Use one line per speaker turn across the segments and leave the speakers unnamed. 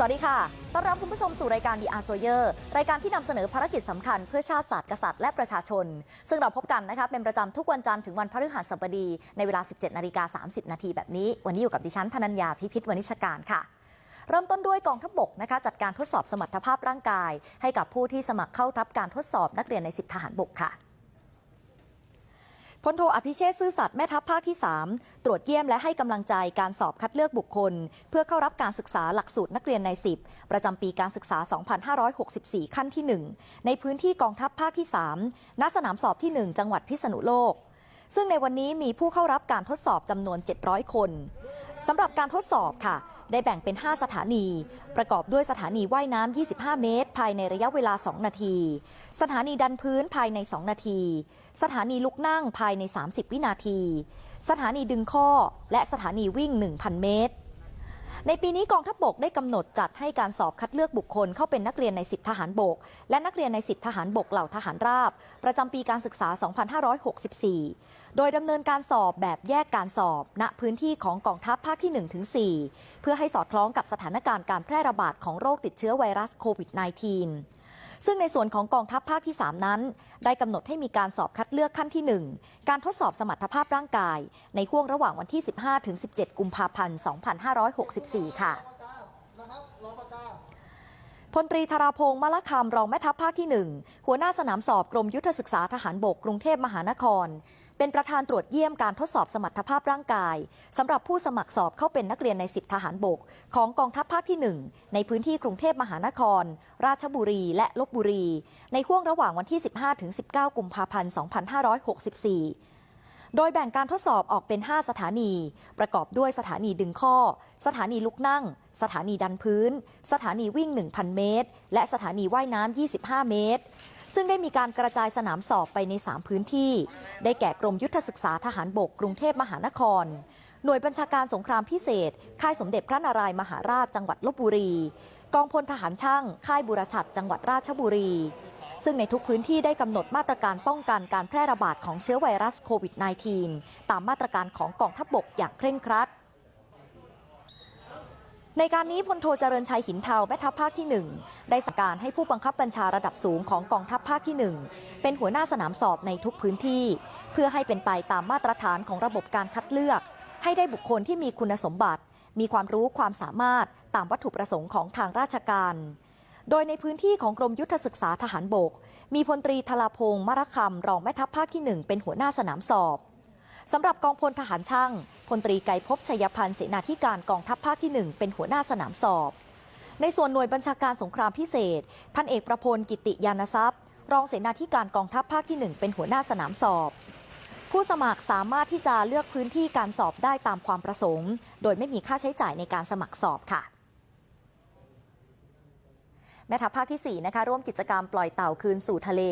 สวัสดีค่ะ ต้อนรับคุณผู้ชมสู่รายการ The a r s o y e r รายการที่นำเสนอภารกิจสำคัญเพื่อชาติศาสตร์กษัตริย์และประชาชน ซึ่งเราพบกันนะคะเป็นประจำทุกวันจันทร์ถึงวันพฤหัสบดี ในเวลา 17นาฬิกา30 นาทีแบบนี้ วันนี้อยู่กับดิฉันธนัญญาพิพิธวณิชการค่ะ เริ่มต้นด้วยกองทัพบกนะคะจัดการทดสอบสมรรถภาพร่างกาย ให้กับผู้ที่สมัครเข้ารับการทดสอบนักเรียนในสิบทหารบกค่ะ พลโทอภิเชษซื่อสัตย์แม่ทัพภาคที่ 3 ตรวจเยี่ยมและให้กำลังใจการสอบคัดเลือกบุคคล เพื่อเข้ารับการศึกษาหลักสูตรนักเรียนใน 10 ประจำปีการศึกษา 2564 ขั้นที่ 1 ในพื้นที่กองทัพภาคที่ 3 ณ สนามสอบที่ 1 จังหวัดพิษณุโลก ซึ่งในวันนี้มีผู้เข้ารับการทดสอบจำนวน 700 คน สำหรับการทดสอบค่ะ ได้แบ่งเป็น 5 สถานี ประกอบด้วยสถานีว่ายน้ำ 25 เมตร ภายในระยะเวลา 2 นาที สถานีดันพื้นภายใน 2 นาที สถานีลุกนั่งภายใน 30 วินาที สถานีดึงข้อ และสถานีวิ่ง 1,000 เมตร ในปีนี้กองทัพบกได้กำหนดจัดให้การสอบคัดเลือกบุคคลเข้าเป็นนักเรียนในสิบทหารบก และนักเรียนในสิบทหารบกเหล่าทหารราบ ประจำปีการศึกษา 2564 โดยดำเนินการสอบแบบแยกการสอบ ณพื้นที่ของกองทัพภาคที่1ถึง4เพื่อให้สอดคล้องกับสถานการณ์การแพร่ระบาดของโรคติดเชื้อไวรัสโควิด -19 ซึ่งในส่วนของกองทัพภาคที่ 3 นั้น ได้กำหนดให้มีการสอบคัดเลือกขั้นที่ 1 การทดสอบสมรรถภาพร่างกาย ในห่วงระหว่างวันที่ 15ถึง17 กุมภาพันธ์ 2564 ค่ะพลตรีธาราพงศ์มะละคำรองแม่ทัพภาคที่ 1 หัวหน้าสนามสอบกรมยุทธศึกษาทหารบกกรุงเทพมหานคร เป็นประธานตรวจเยี่ยมการทดสอบสมรรถภาพร่างกายสำหรับผู้สมัครสอบเข้าเป็นนักเรียนใน10ทหารบก ของกองทัพภาคที่ 1 ในพื้นที่กรุงเทพมหานคร ราชบุรีและลบบุรี ในห่วงระหว่างวันที่ 15-19 กุมภาพันธ์ 2564โดยแบ่งการทดสอบออกเป็น 5 สถานี ประกอบด้วยสถานีดึงข้อ สถานีลุกนั่ง สถานีดันพื้น สถานีวิ่ง 1,000 เมตร และสถานีว่ายน้ำ 25 เมตร ซึ่งได้มีการกระจายสนามสอบไปใน 3 พื้นที่ ได้แก่กรมยุทธศึกษาทหารบกกรุงเทพมหานคร หน่วยบัญชาการสงครามพิเศษ ค่ายสมเด็จพระนารายมหาราชจังหวัดลบบุรี กองพลทหารช่าง ค่ายบุรชัดจังหวัดราชบุรี ซึ่งในทุกพื้นที่ได้กำหนดมาตรการป้องกันการแพร่ระบาดของเชื้อไวรัสโควิด -19 ตามมาตรการของกองทัพบกอย่างเคร่งครัด ในการนี้พลโทเจริญชัยหินเทาแม่ทัพภาคที่ 1 ได้สั่งการให้ผู้บังคับบัญชาระดับสูงของกองทัพภาคที่ 1 เป็นหัวหน้าสนามสอบในทุกพื้นที่ เพื่อให้เป็นไปตามมาตรฐานของระบบการคัดเลือก ให้ได้บุคคลที่มีคุณสมบัติ มีความรู้ความสามารถตามวัตถุประสงค์ของทางราชการ โดยในพื้นที่ของกรมยุทธศึกษาทหารบก มีพลตรีธลาพงศ์มรคำรองแม่ทัพภาคที่ 1 เป็นหัวหน้าสนามสอบ สำหรับกองพลทหารช่างพลตรีไกรภพชัยพันธ์เสนาธิการกองทัพภาคที่ 1 เป็นหัวหน้าสนามสอบ ในส่วนหน่วยบัญชาการสงครามพิเศษ พันเอกประพลกิติยานทรัพย์ รองเสนาธิการกองทัพภาคที่ 1 เป็นหัวหน้าสนามสอบ ผู้สมัครสามารถที่จะเลือกพื้นที่การสอบได้ตามความประสงค์ โดยไม่มีค่าใช้จ่ายในการสมัครสอบค่ะ แม่ทัพภาคที่ 4 นะคะร่วมกิจกรรมปล่อยเต่าคืนสู่ทะเล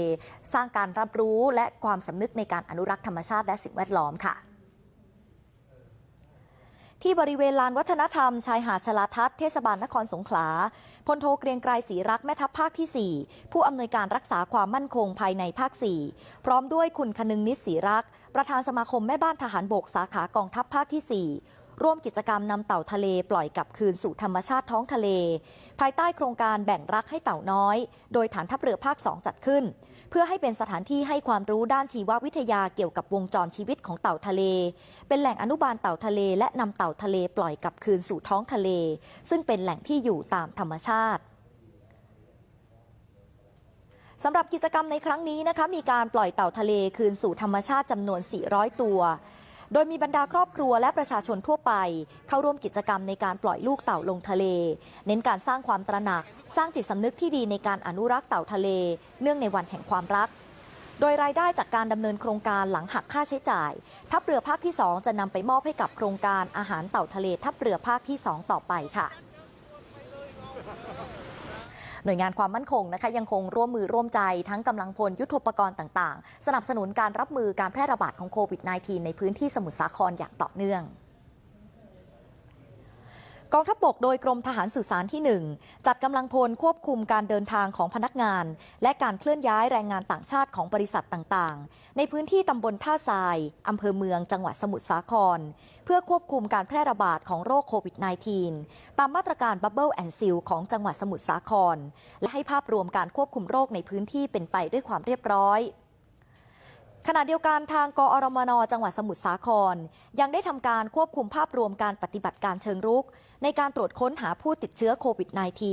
สร้างการรับรู้และความสำนึกในการอนุรักษ์ธรรมชาติและสิ่งแวดล้อมค่ะที่บริเวณลานวัฒนธรรม ชายหาดชลาทัศน์เทศบาลนครสงขลาพลโทเกรียงไกรศรีรักแม่ทัพภาคที่ 4 ผู้อำนวยการรักษาความมั่นคงภายในภาค 4 พร้อมด้วยคุณคนึงนิดศรีรัก ประธานสมาคมแม่บ้านทหารบกสาขากองทัพภาคที่ 4 ร่วมกิจกรรมนำเต่าทะเลปล่อยกลับคืนสู่ธรรมชาติท้องทะเล ภายใต้โครงการแบ่งรักให้เต่าน้อย โดยฐานทัพเรือภาค 2 จัดขึ้น เพื่อให้เป็นสถานที่ให้ความรู้ด้านชีววิทยาเกี่ยวกับวงจรชีวิตของเต่าทะเล เป็นแหล่งอนุบาลเต่าทะเล และนำเต่าทะเลปล่อยกลับคืนสู่ท้องทะเล ซึ่งเป็นแหล่งที่อยู่ตามธรรมชาติสำหรับกิจกรรมในครั้งนี้นะคะมีการปล่อยเต่าทะเลคืนสู่ธรรมชาติจำนวน 400 ตัว โดยมีบรรดาครอบครัวและประชาชนทั่วไป เข้าร่วมกิจกรรมในการปล่อยลูกเต่าลงทะเล เน้นการสร้างความตระหนัก สร้างจิตสำนึกที่ดีในการอนุรักษ์เต่าทะเล เนื่องในวันแห่งความรัก โดยรายได้จากการดำเนินโครงการหลังหักค่าใช้จ่าย ทัพเรือภาคที่ 2 จะนำไปมอบให้กับโครงการอาหารเต่าทะเลทัพเรือภาคที่ 2 ต่อไปค่ะ หน่วยงานความมั่นคงนะคะยังคงร่วมมือร่วมใจทั้งกำลังพลยุทธปกรณ์ต่าง ๆ สนับสนุนการรับมือการแพร่ระบาดของโควิด -19 ในพื้นที่สมุทรสาครอย่างต่อเนื่อง กองทัพบกโดยกรมทหารสื่อสารที่ 1 จัดกำลังพลควบคุมการเดินทางของพนักงาน และการเคลื่อนย้ายแรงงานต่างชาติของบริษัทต่างๆ ในพื้นที่ตำบลท่าทรายอำเภอเมืองจังหวัดสมุทรสาคร เพื่อควบคุมการแพร่ระบาดของโรคโควิด -19 ตามมาตรการ Bubble and Seal ของจังหวัดสมุทรสาคร และให้ภาพรวมการควบคุมโรคในพื้นที่เป็นไปด้วยความเรียบร้อย ขณะเดียวกันทางกอรมนจังหวัดสมุทรสาคร ยังได้ทำการควบคุมภาพรวมการปฏิบัติการเชิงรุก ในการตรวจค้นหาผู้ติดเชื้อโควิด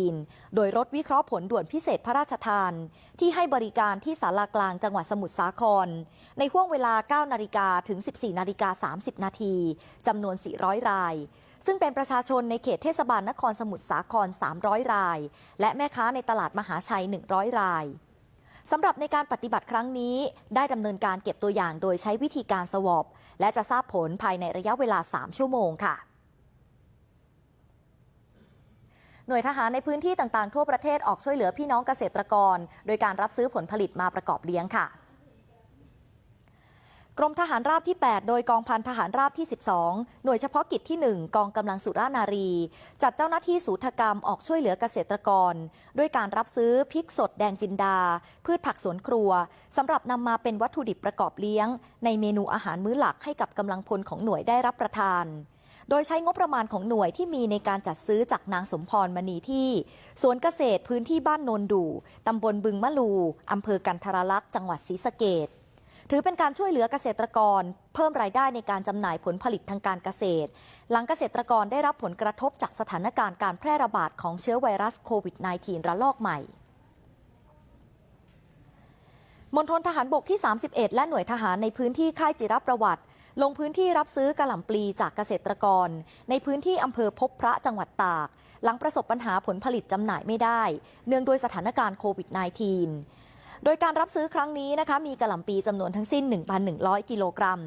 -19 โดยรถวิเคราะห์ผลด่วนพิเศษพระราชทาน ที่ให้บริการที่ศาลากลางจังหวัดสมุทรสาคร ในห่วงเวลา 9 นาฬิกาถึง 14 นาฬิกา 30 นาทีจำนวน 400 ราย ซึ่งเป็นประชาชนในเขตเทศบาลนครสมุทรสาคร 300 ราย และแม่ค้าในตลาดมหาชัย 100 ราย สำหรับในการปฏิบัติครั้งนี้ ได้ดำเนินการเก็บตัวอย่างโดยใช้วิธีการสวอปและจะทราบผลภายในระยะเวลา 3 ชั่วโมงค่ะหน่วยทหารในพื้นที่ต่างๆ ทั่วประเทศออกช่วยเหลือพี่น้องเกษตรกร โดยการรับซื้อผลผลิตมาประกอบเลี้ยงค่ะ กรมทหารราบที่ 8 โดยกองพันทหารราบที่ 12 หน่วยเฉพาะกิจที่ 1 กองกำลังสุรานารี จัดเจ้าหน้าที่สูตรกรรมออกช่วยเหลือเกษตรกร ด้วยการรับซื้อพริกสดแดงจินดา พืชผักสวนครัวสำหรับนำมาเป็นวัตถุดิบประกอบเลี้ยง ในเมนูอาหารมื้อหลักให้กับกำลังพลของหน่วยได้รับประทานโดยใช้งบประมาณของหน่วยที่มีในการจัดซื้อจากนางสมพรมณีที่ สวนเกษตรพื้นที่บ้านโนนดูตำบลบึงมะลู อำเภอกันทรลักษณ์ จังหวัดศรีสะเกด ถือเป็นการช่วยเหลือเกษตรกร เพิ่มรายได้ในการจำหน่ายผลผลิตทางการเกษตร หลังเกษตรกรได้รับผลกระทบจากสถานการณ์การแพร่ระบาดของเชื้อไวรัสโควิด -19 ระลอกใหม่มณฑลทหารบกที่ 31 และหน่วยทหารในพื้นที่ค่ายจิรประวัติ ลงพื้นที่รับซื้อกระหล่ำปลีจากเกษตรกร ในพื้นที่อำเภอพบพระจังหวัดตาก หลังประสบปัญหาผลผลิตจำหน่ายไม่ได้ เนื่องด้วยสถานการณ์โควิด -19 โดยการรับซื้อครั้งนี้นะคะมีกระหล่ำปีจำนวนทั้งสิ้น 1,100 กิโลกรัม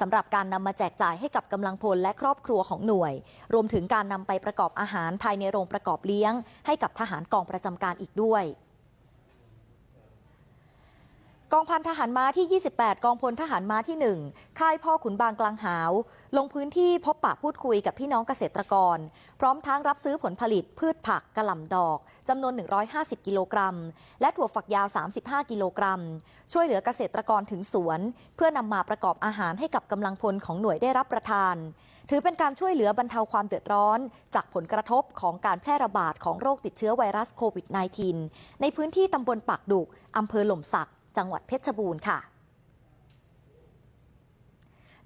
สำหรับการนำมาแจกจ่ายให้กับกำลังพลและครอบครัวของหน่วย รวมถึงการนำไปประกอบอาหารภายในโรงประกอบเลี้ยง ให้กับทหารกองประจำการอีกด้วย กองพันทหารม้าที่ 28 กองพลทหารม้าที่ 1 ค่ายพ่อขุนบางกลางหาว ลงพื้นที่พบปะพูดคุยกับพี่น้องเกษตรกร พร้อมทั้งรับซื้อผลผลิตพืชผักกระหล่ำดอกจำนวน 150 กิโลกรัม และถั่วฝักยาว 35 กิโลกรัม ช่วยเหลือเกษตรกรถึงสวน เพื่อนำมาประกอบอาหารให้กับกำลังพลของหน่วยได้รับประทาน ถือเป็นการช่วยเหลือบรรเทาความเดือดร้อน จากผลกระทบของการแพร่ระบาดของโรคติดเชื้อไวรัสโควิด -19 ในพื้นที่ตำบลปากดุกอำเภอหล่มสัก จังหวัดเพชรบูรณ์ค่ะ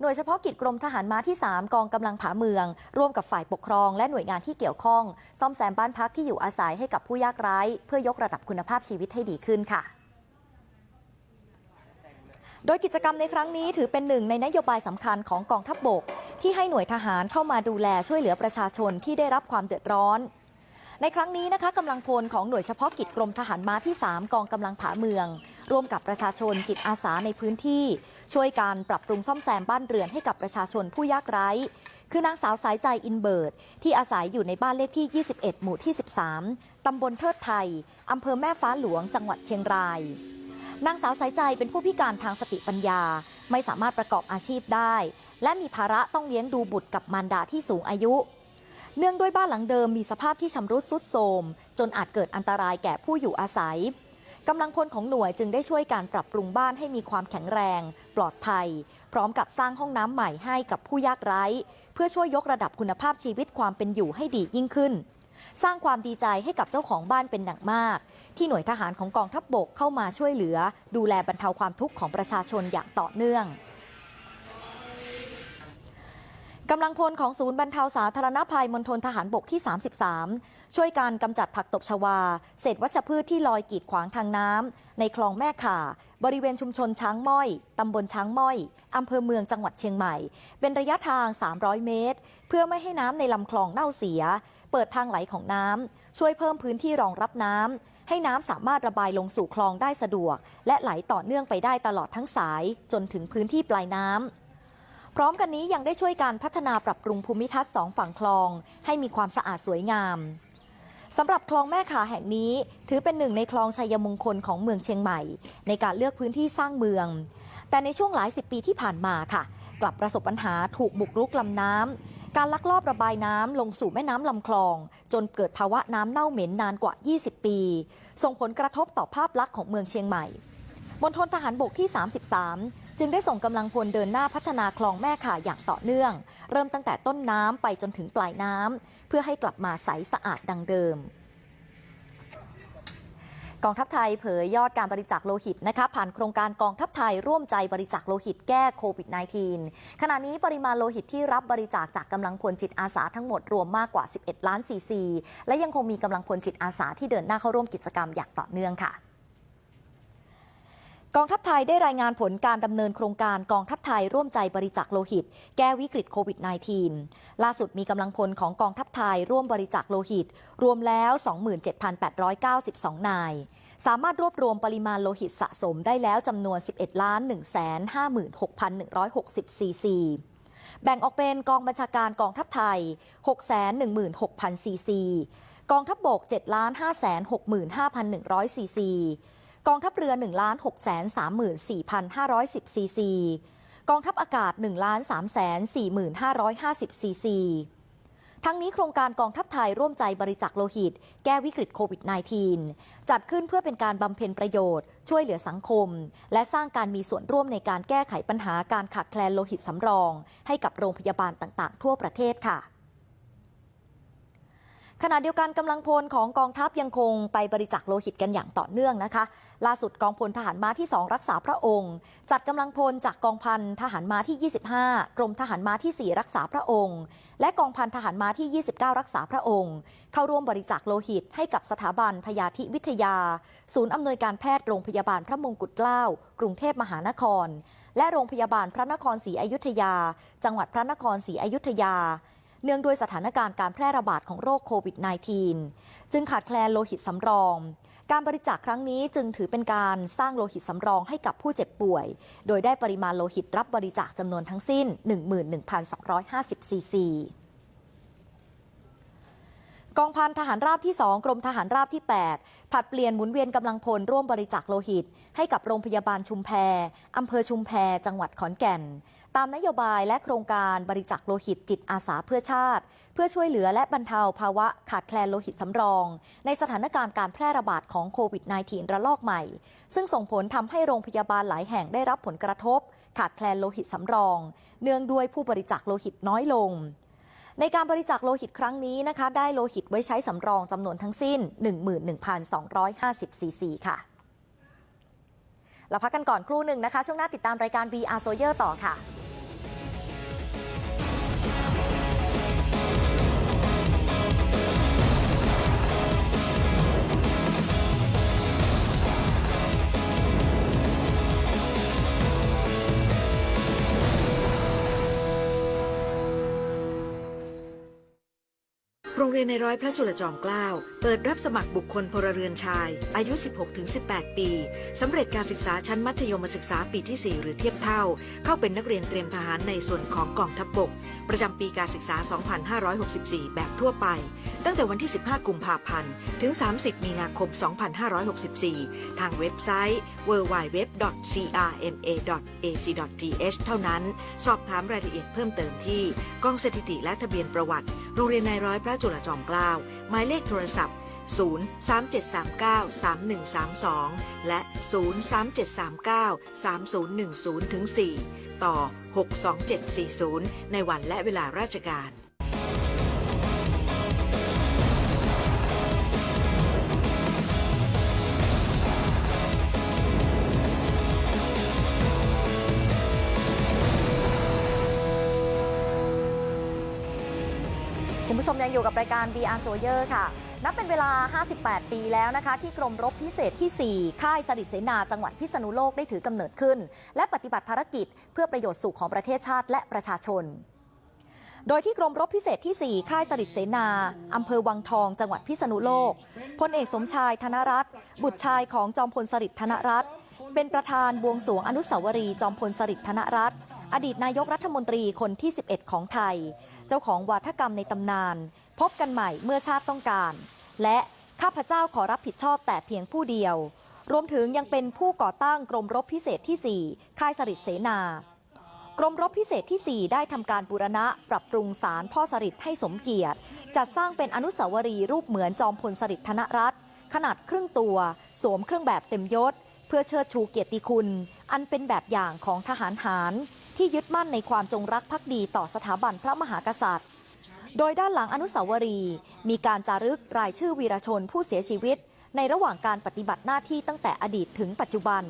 หน่วยเฉพาะกิจกรมทหารม้าที่ 3 กองกำลังผาเมือง ร่วมกับฝ่ายปกครองและหน่วยงานที่เกี่ยวข้อง ซ่อมแซมบ้านพักที่อยู่อาศัยให้กับผู้ยากไร้ เพื่อยกระดับคุณภาพชีวิตให้ดีขึ้นค่ะ โดยกิจกรรมในครั้งนี้ถือเป็นหนึ่งในนโยบายสำคัญของกองทัพบบก ที่ให้หน่วยทหารเข้ามาดูแลช่วยเหลือประชาชนที่ได้รับความเดือดร้อน ในครั้งนี้นะคะกำลังพลของหน่วยเฉพาะกิจกรมทหารม้าที่ 3 กองกำลังผาเมือง ร่วมกับประชาชนจิตอาสาในพื้นที่ ช่วยการปรับปรุงซ่อมแซมบ้านเรือนให้กับประชาชนผู้ยากไร้ คือนางสาวสายใจอินเบิร์ดที่อาศัยอยู่ในบ้านเลขที่ 21 หมู่ที่ 13 ตำบลเทิดไทยอำเภอแม่ฟ้าหลวง จังหวัดเชียงราย นางสาวสายใจเป็นผู้พิการทางสติปัญญา ไม่สามารถประกอบอาชีพได้ และมีภาระต้องเลี้ยงดูบุตรกับมารดาที่สูงอายุ เนื่องด้วยบ้านหลังเดิมมีสภาพที่ชำรุดทรุดโทรมจนอาจเกิดอันตรายแก่ผู้อยู่อาศัยกำลังพลของหน่วยจึงได้ช่วยการปรับปรุงบ้านให้มีความแข็งแรง ปลอดภัย พร้อมกับสร้างห้องน้ำใหม่ให้กับผู้ยากไร้ เพื่อช่วยยกระดับคุณภาพชีวิตความเป็นอยู่ให้ดียิ่งขึ้น สร้างความดีใจให้กับเจ้าของบ้านเป็นอย่างมาก ที่หน่วยทหารของกองทัพบบกเข้ามาช่วยเหลือ ดูแลบรรเทาความทุกข์ของประชาชนอย่างต่อเนื่อง กำลังพลของศูนย์บรรเทาสาธารณภัยมณฑลทหารบกที่ 33 ช่วยการกำจัดผักตบชวา เศษวัชพืชที่ลอยกีดขวางทางน้ำในคลองแม่ข่า บริเวณชุมชนช้างม้อยตำบลช้างม้อยอำเภอเมืองจังหวัดเชียงใหม่ เป็นระยะทาง 300 เมตร เพื่อไม่ให้น้ำในลำคลองเน่าเสีย เปิดทางไหลของน้ำช่วยเพิ่มพื้นที่รองรับน้ำให้น้ำสามารถระบายลงสู่คลองได้สะดวก และไหลต่อเนื่องไปได้ตลอดทั้งสายจนถึงพื้นที่ปลายน้ำ พร้อมกันนี้ยังได้ช่วยการพัฒนาปรับปรุงภูมิทัศน์สองฝั่งคลอง ให้มีความสะอาดสวยงามสำหรับคลองแม่ขาแห่งนี้ ถือเป็นหนึ่งในคลองชัยมงคลของเมืองเชียงใหม่ ในการเลือกพื้นที่สร้างเมือง แต่ในช่วงหลายสิบปีที่ผ่านมาค่ะ กลับประสบปัญหาถูกบุกรุกลำน้ำการลักลอบระบายน้ำลงสู่แม่น้ำลำคลอง จนเกิดภาวะน้ำเน่าเหม็นนานกว่า 20 ปี ส่งผลกระทบต่อภาพลักษณ์ของเมืองเชียงใหม่มณฑลทหารบกที่ 33 จึงได้ส่งกำลังพลเดินหน้าพัฒนาคลองแม่ข่าอย่างต่อเนื่อง เริ่มตั้งแต่ต้นน้ำไปจนถึงปลายน้ำเพื่อให้กลับมาใสสะอาดดังเดิมกองทัพไทยเผยยอดการบริจาคโลหิตนะคะผ่านโครงการกองทัพไทยร่วมใจบริจาคโลหิตแก้โควิด -19 ขณะนี้ปริมาณโลหิตที่รับบริจาคจากกำลังพลจิตอาสาทั้งหมดรวมมากกว่า 11 ล้านซีซี และยังคงมีกำลังพลจิตอาสาที่เดินหน้าเข้าร่วมกิจกรรมอย่างต่อเนื่องค่ะ กองทัพไทยได้รายงานผลการดำเนินโครงการกองทัพไทยร่วมใจบริจาคโลหิต แก้วิกฤตโควิด -19 ล่าสุดมีกำลังพลของกองทัพไทยร่วมบริจาคโลหิต รวมแล้ว 27,892 นาย สามารถรวบรวมปริมาณโลหิตสะสมได้แล้วจำนวน 11 ล้าน156,160ซีซีแบ่งออกเป็นกองบัญชาการกองทัพไทย 616,000ซีซี กองทัพบก 7 565,100ซีซี กองทัพเรือ1 634,510ซีซี กองทัพอากาศ1 3 4 5 5 0ซีซีทั้งนี้โครงการกองทัพไทยร่วมใจบริจาคโลหิต แก้วิกฤตโควิด -19 จัดขึ้นเพื่อเป็นการบำเพ็ญประโยชน์ ช่วยเหลือสังคม และสร้างการมีส่วนร่วมในการแก้ไขปัญหาการขาดแคลนโลหิตสำรอง ให้กับโรงพยาบาลต่างๆ ทั่วประเทศค่ะ ขณะเดียวกันกำลังพลของกองทัพยังคงไปบริจาคโลหิตกันอย่างต่อเนื่องนะคะ ล่าสุดกองพลทหารม้าที่ 2 รักษาพระองค์ จัดกำลังพลจากกองพันทหารม้าที่ 25 กรมทหารม้าที่ 4 รักษาพระองค์ และกองพันทหารม้าที่ 29 รักษาพระองค์ เข้าร่วมบริจาคโลหิตให้กับสถาบันพยาธิวิทยา ศูนย์อำนวยการแพทย์โรงพยาบาลพระมงกุฎเกล้ากรุงเทพมหานคร และโรงพยาบาลพระนครศรีอยุธยา จังหวัดพระนครศรีอยุธยา เนื่องด้วยสถานการณ์การแพร่ระบาดของโรคโควิด -19 จึงขาดแคลนโลหิตสำรอง การบริจาคครั้งนี้จึงถือเป็นการสร้างโลหิตสำรองให้กับผู้เจ็บป่วย โดยได้ปริมาณโลหิตรับบริจาคจำนวนทั้งสิ้น 11,250ซีซีกองพันทหารราบที่ 2 กรมทหารราบที่ 8 ผัดเปลี่ยนหมุนเวียนกำลังพลร่วมบริจาคโลหิต ให้กับโรงพยาบาลชุมแพอำเภอชุมแพ จังหวัดขอนแก่น ตามนโยบายและโครงการบริจาคโลหิตจิตอาสาเพื่อชาติ เพื่อช่วยเหลือและบรรเทาภาวะขาดแคลนโลหิตสำรอง ในสถานการณ์การแพร่ระบาดของโควิด -19 ระลอกใหม่ ซึ่งส่งผลทำให้โรงพยาบาลหลายแห่งได้รับผลกระทบ ขาดแคลนโลหิตสำรอง เนื่องด้วยผู้บริจาคโลหิตน้อยลงในการบริจาคโลหิตครั้งนี้นะคะ ได้โลหิตไว้ใช้สำรองจำนวนทั้งสิ้น 11,250ซีซีค่ะ เราพักกันก่อนครู่หนึ่งนะคะ ช่วงหน้าติดตามรายการ VR Soldier ต่อค่ะ
รงเรียนในร้อยพระจุลจอมเกล้าเปิดรับสมัครบุคคลพลเรือนชาย อายุ 16-18 ปี สำเร็จการศึกษาชั้นมัธยมศึกษาปีที่ 4 หรือเทียบเท่า เข้าเป็นนักเรียนเตรียมทหารในส่วนของกองทัพบบก ประจำปีการศึกษา 2564 แบบทั่วไป ตั้งแต่วันที่ 15 กุมภาพันธ์ ถึง 30 มีนาคม 2564 ทางเว็บไซต์ www.crma.ac.th เท่านั้น สอบถามรายละเอียดเพิ่มเติมที่กองสถิติและทะเบียนประวัติ โรงเรียนนายร้อยพระจุลจอมเกล้าหมายเลขโทรศัพท์ 037393132 และ 037393010ถึง4ต่อ 62740 ในวันและเวลาราชการ
ชมยังอยู่กับรายการ VR Soldier ค่ะ นับเป็นเวลา 58 ปีแล้วนะคะ ที่กรมรบพิเศษที่ 4 ค่ายสฤษเสนาจังหวัดพิษณุโลกได้ถือกำเนิดขึ้น และปฏิบัติภารกิจเพื่อประโยชน์สุขของประเทศชาติและประชาชน โดยที่กรมรบพิเศษที่ 4 ค่ายสฤษเสนาอำเภอวังทอง จังหวัดพิษณุโลก พลเอกสมชายธนรัตน์บุตรชายของจอมพลสฤษดิ์ธนรัตน์เป็นประธานบวงสรวงอนุสาวรีย์จอมพลสฤษดิ์ธนรัตน์อดีตนายกรัฐมนตรีคนที่ 11 ของไทย เจ้าของวาทกรรมในตำนาน พบกันใหม่เมื่อชาติต้องการ และข้าพเจ้าขอรับผิดชอบแต่เพียงผู้เดียว รวมถึงยังเป็นผู้ก่อตั้งกรมรบพิเศษที่ 4 ค่ายสฤษเสนากรมรบพิเศษที่ 4 ได้ทำการบูรณะปรับปรุงศาลพ่อสริตให้สมเกียรติ จัดสร้างเป็นอนุสาวรีย์รูปเหมือนจอมพลสฤษดิ์ธนรัตน์ขนาดครึ่งตัว สวมเครื่องแบบเต็มยศ เพื่อเชิดชูเกียรติคุณ อันเป็นแบบอย่างของทหารหาร ที่ยึดมั่นในความจงรักภักดีต่อสถาบันพระมหากษัตริย์ โดยด้านหลังอนุสาวรีย์มีการจารึกรายชื่อวีรชนผู้เสียชีวิต ในระหว่างการปฏิบัติหน้าที่ตั้งแต่อดีตถึงปัจจุบัน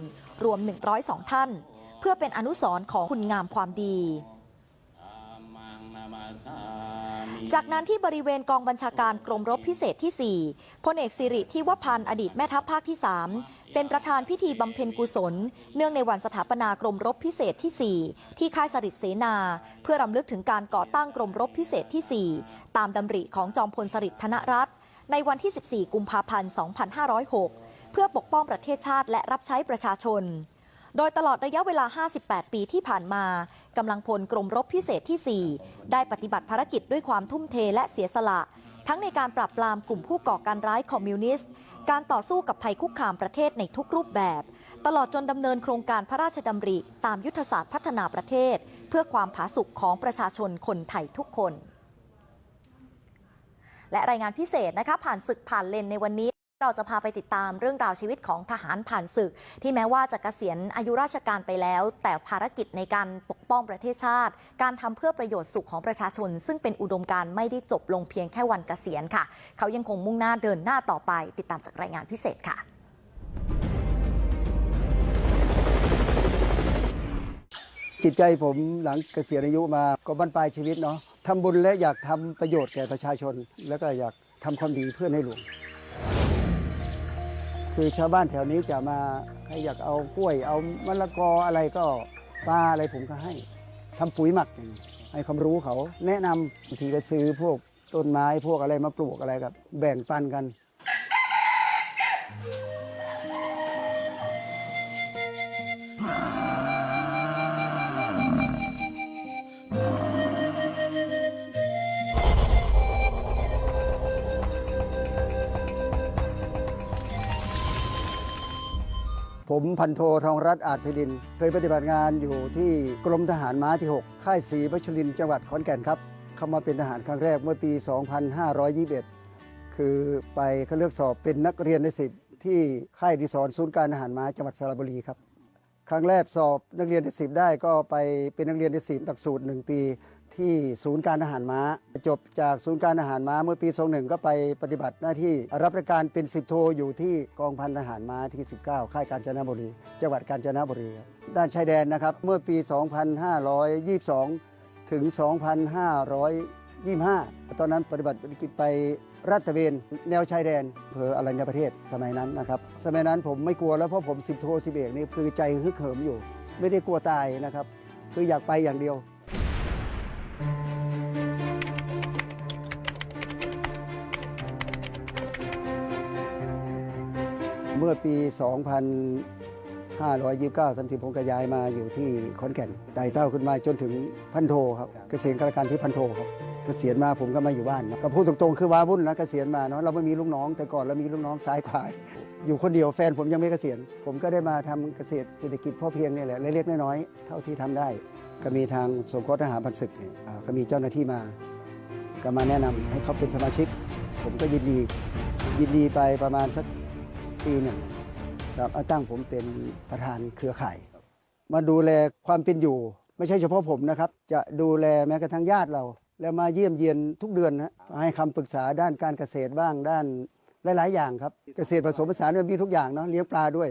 รวม 102 ท่าน เพื่อเป็นอนุสรณ์ของคุณงามความดี จากนั้นที่บริเวณกองบัญชาการกรมรบพิเศษที่ 4พลเอกสิริที่วพันธ์อดีตแม่ทัพภาคที่ 3 เป็นประธานพิธีบำเพ็ญกุศล เนื่องในวันสถาปนากรมรบพิเศษที่ 4 ที่ค่ายสริษเสนา เพื่อรำลึกถึงการก่อตั้งกรมรบพิเศษที่ 4 ตามดำริของจอมพลสฤษดิ์ธนรัตน์ในวันที่ 14 กุมภาพันธ์ 2506 เพื่อปกป้องประเทศชาติและรับใช้ประชาชน โดยตลอดระยะเวลา 58 ปีที่ผ่านมากำลังพลกรมรบพิเศษที่ 4 ได้ปฏิบัติภารกิจด้วยความทุ่มเทและเสียสละ ทั้งในการปราบปรามกลุ่มผู้ก่อการร้ายคอมมิวนิสต์ การต่อสู้กับภัยคุกคามประเทศในทุกรูปแบบ ตลอดจนดำเนินโครงการพระราชดำริ ตามยุทธศาสตร์พัฒนาประเทศ เพื่อความผาสุกของประชาชนคนไทยทุกคน และรายงานพิเศษนะคะผ่านศึกผ่านเลนในวันนี้ เราจะพาไปติดตามเรื่องราวชีวิตของทหารผ่านศึก ที่แม้ว่าจะเกษียณอายุราชการไปแล้ว แต่ภารกิจในการปกป้องประเทศชาติ การทำเพื่อประโยชน์สุขของประชาชน ซึ่งเป็นอุดมการณ์ไม่ได้จบลงเพียงแค่วันเกษียณค่ะ เขายังคงมุ่งหน้าเดินหน้าต่อไป ติดตามจากรายงานพิเศษค่ะ
จิตใจผมหลังเกษียณอายุมาก็บรรปลายชีวิตเนาะทำบุญและอยากทำประโยชน์แก่ประชาชน แล้วก็อยากทำความดีเพื่อในหลวง คือชาวบ้านแถวนี้จะมาใครอยากเอากล้วย เอามะละกออะไรก็ปลาอะไรผมก็ให้ทำปุ๋ยหมักองให้ความรู้เขา แนะนำบางทีก็ซื้อพวกต้นไม้พวกอะไรมาปลูกอะไรกับแบ่งปันกัน ผมพันโททองรัตน์อาจพิริน เคยปฏิบัติงานอยู่ที่กรมทหารม้าที่ 6 ค่ายศรีพัชรินจังหวัดขอนแก่นครับ เข้ามาเป็นทหารครั้งแรกเมื่อปี 2521 คือไปเขาเลือกสอบเป็นนักเรียนในสิบที่ค่ายดิสอนศูนย์การทหารม้าจังหวัดสระบุรีครับ ครั้งแรกสอบนักเรียนในสิบได้ก็ไปเป็นนักเรียนในสิบหลักสูตร 1 ปี ที่ศูนย์การทหารม้า จบจากศูนย์การทหารม้าเมื่อปี 21 ก็ไปปฏิบัติหน้าที่รับราชการเป็นสิบโทอยู่ที่กองพันทหารม้าที่ 19 ค่ายกาญจนบุรี จังหวัดกาญจนบุรีด้านชายแดนนะครับเมื่อปี 2522 ถึง 2525 ตอนนั้นปฏิบัติภารกิจไปรัดตระเวนแนวชายแดนเภออรัญญประเทศสมัยนั้นนะครับสมัยนั้นผมไม่กลัวแล้วเพราะผมสิบโทสิบเอกนี่คือใจฮึกเหิมอยู่ ไม่ได้กลัวตายนะครับ คืออยากไปอย่างเดียว มื่อปี 2529 สันติพงศ์กย้ายมาอยู่ที่ขอนแก่นไต่เต้าขึ้นมาจนถึงพันโทครับเกษียณข้าราชการที่พันโทครับเกษียณมาผมก็มาอยู่บ้านนะก็พูดตรงๆคือว้าวุ่นนะเกษียณมาเนาะเราไม่มีลูกน้อง แต่ก่อนเรามีลูกน้องซ้ายขวาอยู่คนเดียวแฟนผมยังไม่เกษียณ ผมก็ได้มาทำเกษตรเศรษฐกิจพ่อเพียงนี่แหละเล็กๆน้อยๆเท่าที่ทำได้ ก็มีทางสงเคราะห์ทหารพันศึกเนี่ยอ่าก็มีเจ้าหน้าที่มา ก็มาแนะนำให้เขาเป็นสมาชิก ผมก็ยินดียินดีไปประมาณสัก ปีหนึ่งครับเอาตั้งผมเป็นประธานเครือข่าย มาดูแลความเป็นอยู่ ไม่ใช่เฉพาะผมนะครับ จะดูแลแม้กระทั่งญาติเรา แล้วมาเยี่ยมเยียนทุกเดือนนะให้คำปรึกษาด้านการเกษตรบ้างด้านหลาย ๆ อย่างครับ เกษตรผสมผสานมันมีทุกอย่างเนาะเลี้ยงปลาด้วย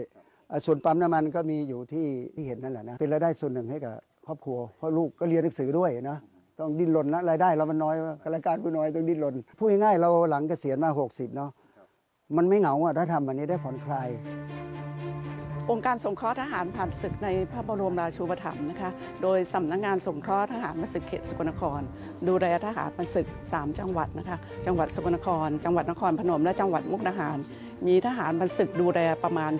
อ่าส่วนปั๊มน้ำมันก็มีอยู่ที่ที่เห็นนั่นแหละนะเป็นรายได้ส่วนหนึ่งให้กับครอบครัวเพราะลูกก็เรียนหนังสือด้วยนะ ต้องดิ้นรนนะรายได้เรามันน้อยกรายการกูน้อยต้องดิ้นรนพูดง่ายๆเราหลังเกษียณมา 60 เนาะ มันไม่เหงาอะถ้าทำอันนี้ได้ผ่อนคลาย
องค์การสงเคราะห์ทหารผ่านศึกในพระบรมราชูปถัมภ์นะคะ โดยสำนักงงานสงเคราะห์ทหารมาศึกเขตสกลนคร ดูแลทหารมาศึก 3 จังหวัดนะคะ จังหวัดสกลนคร จังหวัดนครพนม และจังหวัดมุกดาหาร มีทหารมาศึกดูแลประมาณ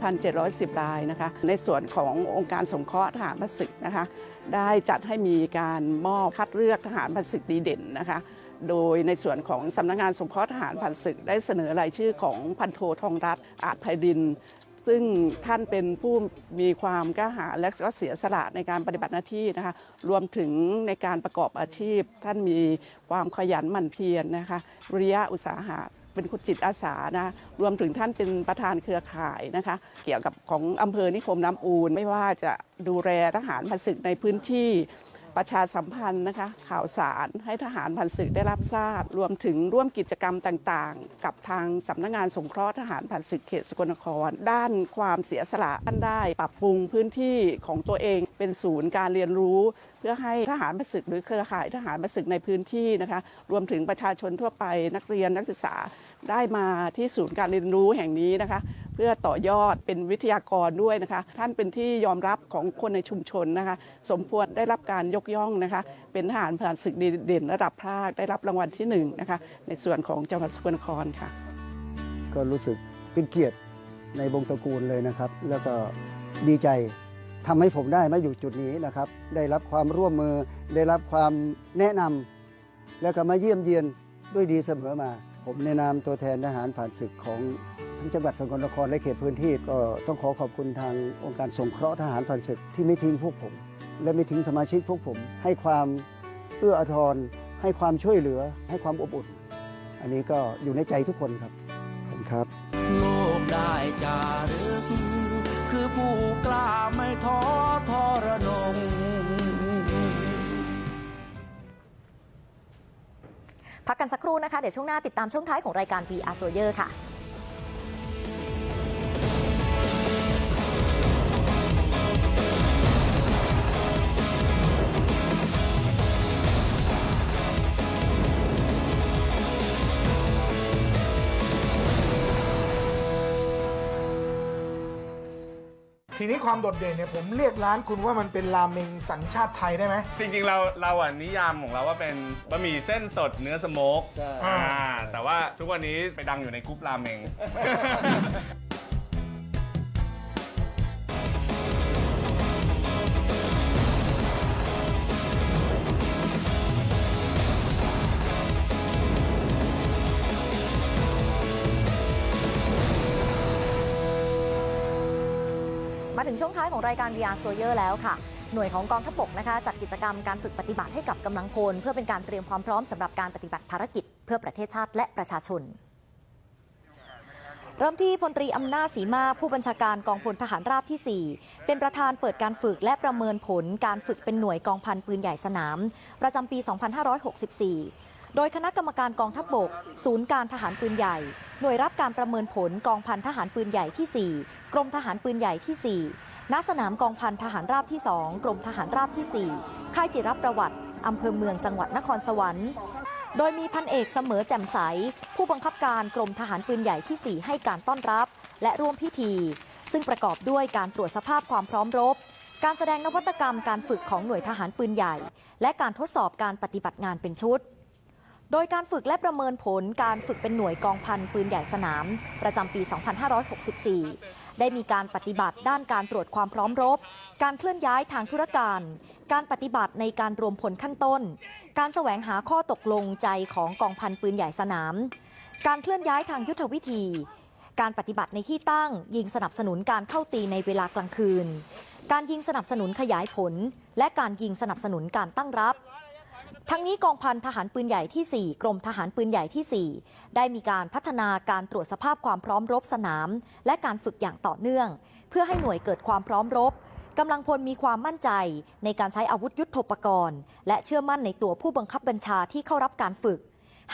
24,710 รายนะคะ ในส่วนขององค์การสงเคราะห์ทหารมาศึกนะคะ ได้จัดให้มีการมอบคัดเลือกทหารผ่านศึกดีเด่นนะคะโดยในส่วนของสำนักงานสงเคราะห์ทหารผ่านศึกได้เสนอรายชื่อของพันโททองรัตอาจไพริน ซึ่งท่านเป็นผู้มีความกล้าหาญและก็เสียสละในการปฏิบัติหน้าที่นะคะรวมถึงในการประกอบอาชีพ ท่านมีความขยันหมั่นเพียรนะคะวิริยะอุตสาหะเป็นคุณจิตอาสานะรวมถึงท่านเป็นประธานเครือข่ายนะคะ เกี่ยวกับของอำเภอนิคมน้ำอูนไม่ว่าจะดูแลทหารพันศึกในพื้นที่ ประชาสัมพันธ์นะคะข่าวสารให้ทหารพันศึกได้รับทราบ รวมถึงร่วมกิจกรรมต่างๆ กับทางสำนักงานสงเคราะห์ทหารพันศึกเขตสกลนคร ด้านความเสียสละท่านได้ ปรับปรุงพื้นที่ของตัวเองเป็นศูนย์การเรียนรู้ เพื่อให้ทหารพันศึกหรือเครือข่ายทหารพันศึกในพื้นที่นะคะรวมถึงประชาชนทั่วไปนักเรียนนักศึกษาได้มาที่ศูนย์การเรียนรู้แห่งนี้นะคะ เพื่อต่อยอดเป็นวิทยากรด้วยนะคะ ท่านเป็นที่ยอมรับของคนในชุมชนนะคะ สมควรได้รับการยกย่องนะคะ เป็นทหารผ่านศึกดีเด่นระดับภาคได้รับรางวัลที่หนึ่งนะคะ ในส่วนของจังหวัดสกลนครค่ะ
ก็รู้สึกเป็นเกียรติในวงตระกูลเลยนะครับ แล้วก็ดีใจทำให้ผมได้มาอยู่จุดนี้นะครับ ได้รับความร่วมมือ ได้รับความแนะนำแล้วก็มาเยี่ยมเยียนด้วยดีเสมอมา ผมในนามตัวแทนทหารผ่านศึกของ ทั้งจังหวัดสกลนครและเขตพื้นที่ก็ต้องขอขอบคุณทางองค์การสงเคราะห์ทหารผ่านศึกที่ไม่ทิ้งพวกผม และไม่ทิ้งสมาชิกพวกผม ให้ความเอื้ออาทร ให้ความช่วยเหลือ ให้ความอบอุ่น อันนี้ก็อยู่ในใจทุกคนครับขอบคุณครับ
โลกได้จารึกคือผู้กล้าไม่ท้อทรนง
พักกันสักครู่นะคะ เดี๋ยวช่วงหน้าติดตามช่วงท้ายของรายการ VR s o y e r ค่ะ
ทีนี้ความโดดเด่นเนี่ยผมเรียกร้านคุณว่ามันเป็นราเมงสัญชาติไทยได้ไหม
จริงๆเราเราอะนิยามของเราว่าเป็นบะหมี่เส้นสดเนื้อสโมก
ใช่
อ่าแต่ว่าทุกวันนี้ไปดังอยู่ในกรุ๊ปราเมง
ถึงช่วงท้ายของรายการ VR s o y e r แล้วค่ะ หน่วยของกองทัพบกนะคะจัดกิจกรรมการฝึกปฏิบัติให้กับกำลังพล เพื่อเป็นการเตรียมความพร้อมสำหรับการปฏิบัติภารกิจ เพื่อประเทศชาติและประชาชน เริ่มที่พลตรีอำนาจศรีมาผู้บัญชาการกองพลทหารราบที่ 4 เป็นประธานเปิดการฝึกและประเมินผลการฝึกเป็นหน่วยกองพันปืนใหญ่สนาม ประจำปี 2564 โดยคณะกรรมการกองทัพบก ศูนย์การทหารปืนใหญ่ หน่วยรับการประเมินผลกองพันทหารปืนใหญ่ที่ 4 กรมทหารปืนใหญ่ที่ 4 ณ สนามกองพันทหารราบที่ 2 กรมทหารราบที่ 4 ค่ายจิรประวัติ อำเภอเมืองจังหวัดนครสวรรค์ โดยมีพันเอกเสมอแจ่มใส ผู้บังคับการกรมทหารปืนใหญ่ที่ 4 ให้การต้อนรับ และร่วมพิธี ซึ่งประกอบด้วยการตรวจสภาพความพร้อมรบการแสดงนวัตกรรมการฝึกของหน่วยทหารปืนใหญ่ และการทดสอบการปฏิบัติงานเป็นชุด โดยการฝึกและประเมินผลการฝึกเป็นหน่วยกองพันปืนใหญ่สนาม ประจำปี 2564 ได้มีการปฏิบัติด้านการตรวจความพร้อมรบ การเคลื่อนย้ายทางธุรการ การปฏิบัติในการรวมพลขั้นต้น การแสวงหาข้อตกลงใจของกองพันปืนใหญ่สนาม การเคลื่อนย้ายทางยุทธวิธี การปฏิบัติในที่ตั้ง ยิงสนับสนุนการเข้าตีในเวลากลางคืน การยิงสนับสนุนขยายผล และการยิงสนับสนุนการตั้งรับ ทั้งนี้กองพันทหารปืนใหญ่ที่ 4 กรมทหารปืนใหญ่ที่ 4 ได้มีการพัฒนาการตรวจสภาพความพร้อมรบสนาม และการฝึกอย่างต่อเนื่อง เพื่อให้หน่วยเกิดความพร้อมรบกำลังพลมีความมั่นใจในการใช้อาวุธยุโทโธปกรณ์ และเชื่อมั่นในตัวผู้บังคับบัญชาที่เข้ารับการฝึก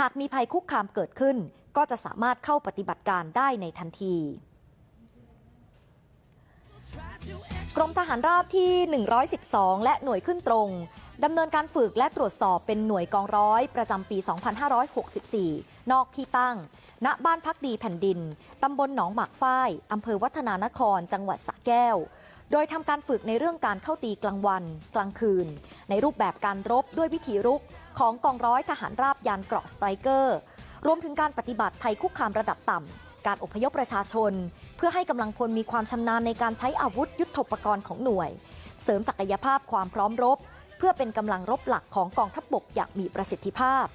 หากมีภัยคุกคามเกิดขึ้น ก็จะสามารถเข้าปฏิบัติการได้ในทันทีกรมทหารราบที่ 112 และหน่วยขึ้นตรง ดำเนินการฝึกและตรวจสอบเป็นหน่วยกองร้อย ประจำปี 2564 นอกที่ตั้ง ณ บ้านพักดีแผ่นดิน ตำบลหนองหมากฝ้าย อำเภอวัฒนานคร จังหวัดสระแก้ว โดยทำการฝึกในเรื่องการเข้าตีกลางวัน กลางคืน ในรูปแบบการรบด้วยวิธีรุกของกองร้อยทหารราบยานเกราะสไตรเกอร์ รวมถึงการปฏิบัติภัยคุกคามระดับต่ำ การอพยพประชาชน เพื่อให้กำลังพลมีความชำนาญในการใช้อาวุธยุทโธปกรณ์ของหน่วย เสริมศักยภาพความพร้อมรบ เพื่อเป็นกำลังรบหลักของกองทัพบกอย่างมีประสิทธิภาพ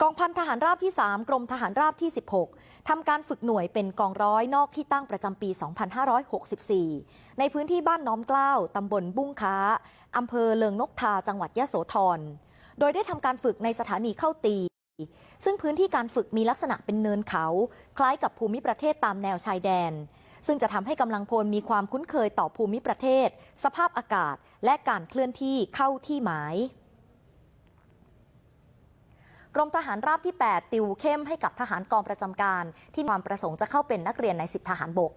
กองพันทหารราบที่ 3 กรมทหารราบที่ 16 ทำการฝึกหน่วยเป็นกองร้อยนอกที่ตั้งประจำปี 2564 ในพื้นที่บ้านน้อมเกล้าตำบลบุ้งค้า อำเภอเลิงนกทา จังหวัดยะโสธร โดยได้ทำการฝึกในสถานีเข้าตี ซึ่งพื้นที่การฝึกมีลักษณะเป็นเนินเขา คล้ายกับภูมิประเทศตามแนวชายแดน ซึ่งจะทำให้กำลังพลมีความคุ้นเคยต่อภูมิประเทศ สภาพอากาศ และการเคลื่อนที่เข้าที่หมายกรมทหารราบที่ 8 ติวเข้มให้กับทหารกองประจำการ ที่มีความประสงค์จะเข้าเป็นนักเรียนในสิบทหารบก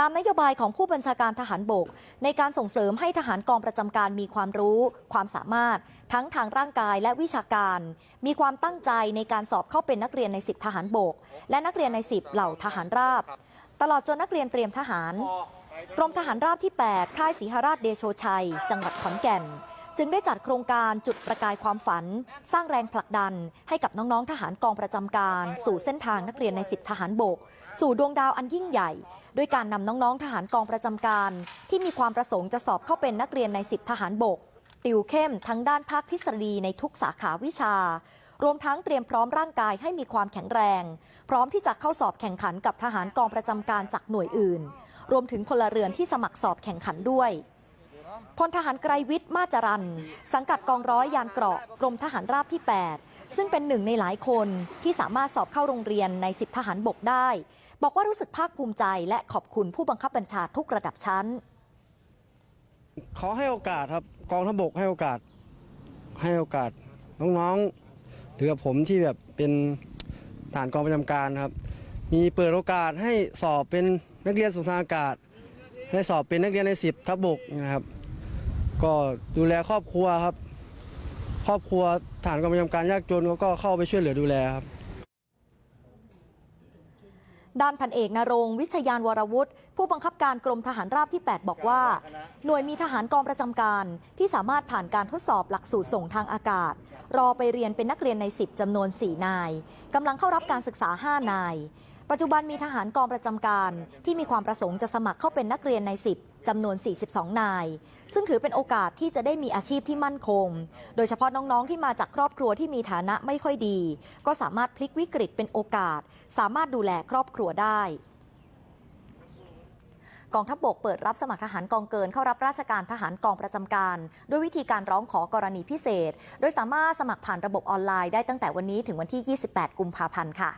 ตามนโยบายของผู้บัญชาการทหารบก ในการส่งเสริมให้ทหารกองประจำการมีความรู้ ความสามารถ ทั้งทางร่างกายและวิชาการ มีความตั้งใจในการสอบเข้าเป็นนักเรียนในสิบทหารบก และนักเรียนในสิบเหล่าทหารราบ ตลอดจนนักเรียนเตรียมทหารกรมทหารราบที่ 8 ค่ายศรีหราชเดโชชัย จังหวัดขอนแก่น จึงได้จัดโครงการจุดประกายความฝัน สร้างแรงผลักดัน ให้กับน้อง ๆ ทหารกองประจำการ สู่เส้นทางนักเรียนในสิบทหารบก สู่ดวงดาวอันยิ่งใหญ่ ด้วยการนำน้องๆ ทหารกองประจำการ ที่มีความประสงค์จะสอบเข้าเป็นนักเรียนในสิบทหารบก ติวเข้มทั้งด้านภาคทฤษฎีในทุกสาขาวิชารวมทั้งเตรียมพร้อมร่างกายให้มีความแข็งแรง พร้อมที่จะเข้าสอบแข่งขันกับทหารกองประจำการจากหน่วยอื่น รวมถึงพลเรือนที่สมัครสอบแข่งขันด้วย พลทหารไกรวิทย์มาจารัน สังกัดกองร้อยยานเกราะกรมทหารราบที่ 8 ซึ่งเป็นหนึ่งในหลายคนที่สามารถสอบเข้าโรงเรียนในสิบทหารบกได้ บอกว่ารู้สึกภาคภูมิใจและขอบคุณผู้บังคับบัญชาทุกระดับชั้น
ขอให้โอกาสครับกองทัพบกให้โอกาส ให้โอกาสน้องๆหรือผมที่แบบเป็นฐานกองประจำการครับ มีเปิดโอกาสให้สอบเป็นนักเรียนสุนทรอากาศ ให้สอบเป็นนักเรียนในสิบทัพบกนะครับ ก็ดูแลครอบครัวครับ ครอบครัวฐานกองประจำการยากจนเขาก็เข้าไปช่วยเหลือดูแลครับ
ด้านพันเอกนรงค์วิชยานวรวุฒิผู้บังคับการกรมทหารราบที่ 8 บอกว่า หน่วยมีทหารกองประจำการที่สามารถผ่านการทดสอบหลักสูตรส่งทางอากาศ รอไปเรียนเป็นนักเรียนใน 10จำนวน 4 นายกำลังเข้ารับการศึกษา 5 นาย ปัจจุบันมีทหารกองประจำการที่มีความประสงค์จะสมัครเข้าเป็นนักเรียนใน 10จำนวน 42 นาย ซึ่งถือเป็นโอกาสที่จะได้มีอาชีพที่มั่นคง โดยเฉพาะน้องๆ ที่มาจากครอบครัวที่มีฐานะไม่ค่อยดี ก็สามารถพลิกวิกฤตเป็นโอกาส สามารถดูแลครอบครัวได้กองทัพบกเปิดรับสมัครทหารกองเกินเข้ารับราชการทหารกองประจำการ ด้วยวิธีการร้องขอกรณีพิเศษ โดยสามารถสมัครผ่านระบบออนไลน์ได้ตั้งแต่วันนี้ถึงวันที่ 28 กุมภาพันธ์ค่ะ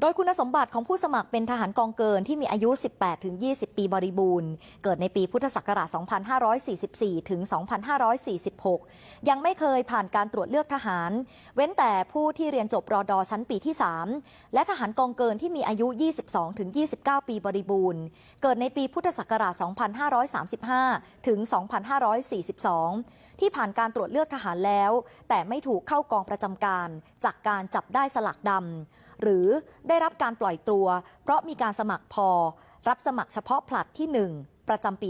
โดยคุณสมบัติของผู้สมัครเป็นทหารกองเกินที่มีอายุ 18ถึง20 ปีบริบูรณ์ เกิดในปีพุทธศักราช 2544 ถึง 2546 ยังไม่เคยผ่านการตรวจเลือกทหาร เว้นแต่ผู้ที่เรียนจบรอดอชั้นปีที่ 3 และทหารกองเกินที่มีอายุ 22ถึง29ปีบริบูรณ์ เกิดในปีพุทธศักราช 2535 ถึง 2542 ที่ผ่านการตรวจเลือกทหารแล้ว แต่ไม่ถูกเข้ากองประจำการ จากการจับได้สลักดำ หรือได้รับการปล่อยตัว เพราะมีการสมัครพอ รับสมัครเฉพาะผลัดที่ 1 ประจำปี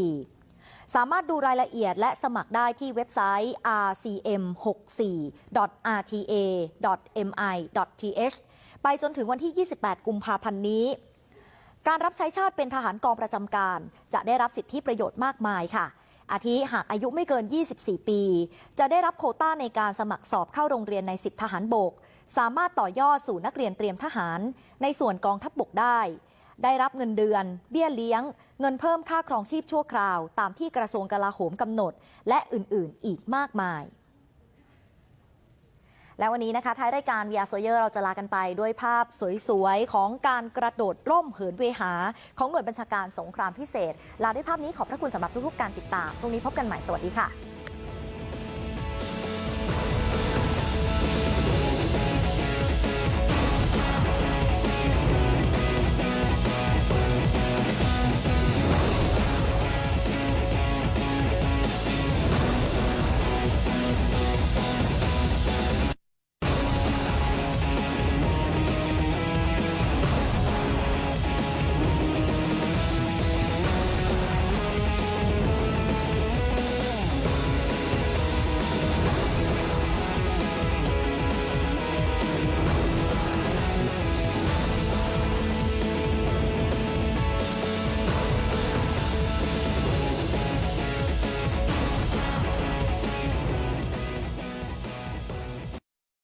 2564 สามารถดูรายละเอียดและสมัครได้ที่เว็บไซต์ rcm64.rta.mi.th ไปจนถึงวันที่ 28 กุมภาพันธ์นี้ การรับใช้ชาติเป็นทหารกองประจำการ จะได้รับสิทธิประโยชน์มากมายค่ะอาทิหากอายุไม่เกิน 24 ปี จะได้รับโคต้าในการสมัครสอบเข้าโรงเรียนใน 10 ทหารบก สามารถต่อยอดสู่นักเรียนเตรียมทหาร ในส่วนกองทัพบบกได้ ได้รับเงินเดือน เบี้ยเลี้ยง เงินเพิ่มค่าครองชีพชั่วคราว ตามที่กระทรวงกลาโหมกำหนด และอื่นๆ อีกมากมายและวันนี้นะคะท้ายรายการ VR s o y e r เราจะลากันไปด้วยภาพสวยๆ ของการกระโดดร่มเหินเวหา ของหน่วยบัญชาการสงครามพิเศษ ลาด้วยภาพนี้ขอบพระคุณสำหรับทุกๆการติดตาม ตรงนี้พบกันใหม่สวัสดีค่ะ